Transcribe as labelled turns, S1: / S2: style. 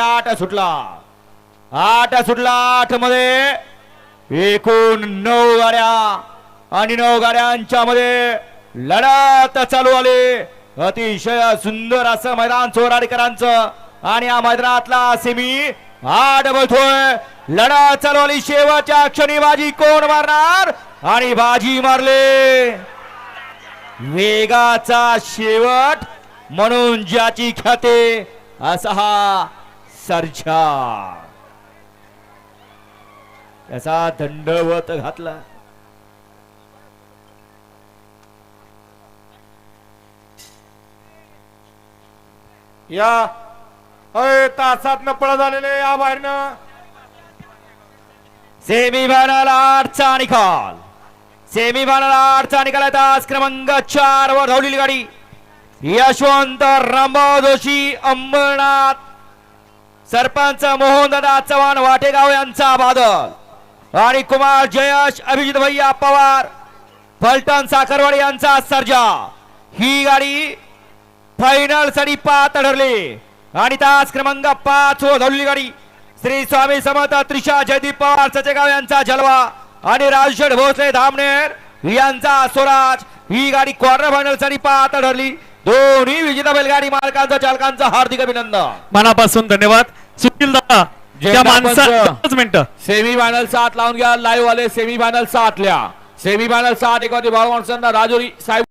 S1: आठ सुटला. आठ सुटला आठमध्ये एकूण नऊ गाड्या आणि नऊ गाड्यांच्या मध्ये लढत चालू आली. अतिशय सुंदर असं मैदान चोराडकरांचं. आणि या मैदानातला सेमी आठ बोलतोय लढत चालू आली. शेवटच्या क्षणी बाजी कोण मारणार? आणि बाजी मारले. वेगाचा शेवट म्हणून ज्याची ख्याते असा हा सर्जा त्याचा दंडवत घातला.
S2: या. अय तासात न पळ झालेले या बाहेरनं.
S1: सेमी फायनल आठचा निकाल. सेमी फायनल आठचा निकाल आहे तास क्रमांक चार वर धावलेली गाडी. यशवंत रामभाऊ जोशी अंबरनाथ सरपंच मोहनदादा चव्हाण वाटेगाव यांचा बादल. आणि कुमार जयश अभिजित भैया पवार फलटण साखरवाडी यांचा सर्जा ही गाडी फायनलसाठी पाच ठरली. आणि तास क्रमांक पाच वर गाडी. श्री स्वामी समर्थ त्रिशा जयदीप पवार सचेगाव यांचा जलवा आणि राजशेठ भोसले धामनेर यांचा स्वराज. ही गाडी क्वार्टर फायनलसाठी पाच ठरली. दोन्ही विजेता बैलगाडी मालकांचा चालकांचा हार्दिक अभिनंदन.
S3: मनापासून धन्यवाद. सुनील दादा त्या
S1: झेंडा
S3: माणसा
S1: पंच.
S3: एकच मिनिटं
S1: सेमी फायनल सात लावून घ्या लाईव्ह आले सेमी फायनल सातल्या सेमी फायनल सात एखादी भाऊ माणसांना राजुरी साहेब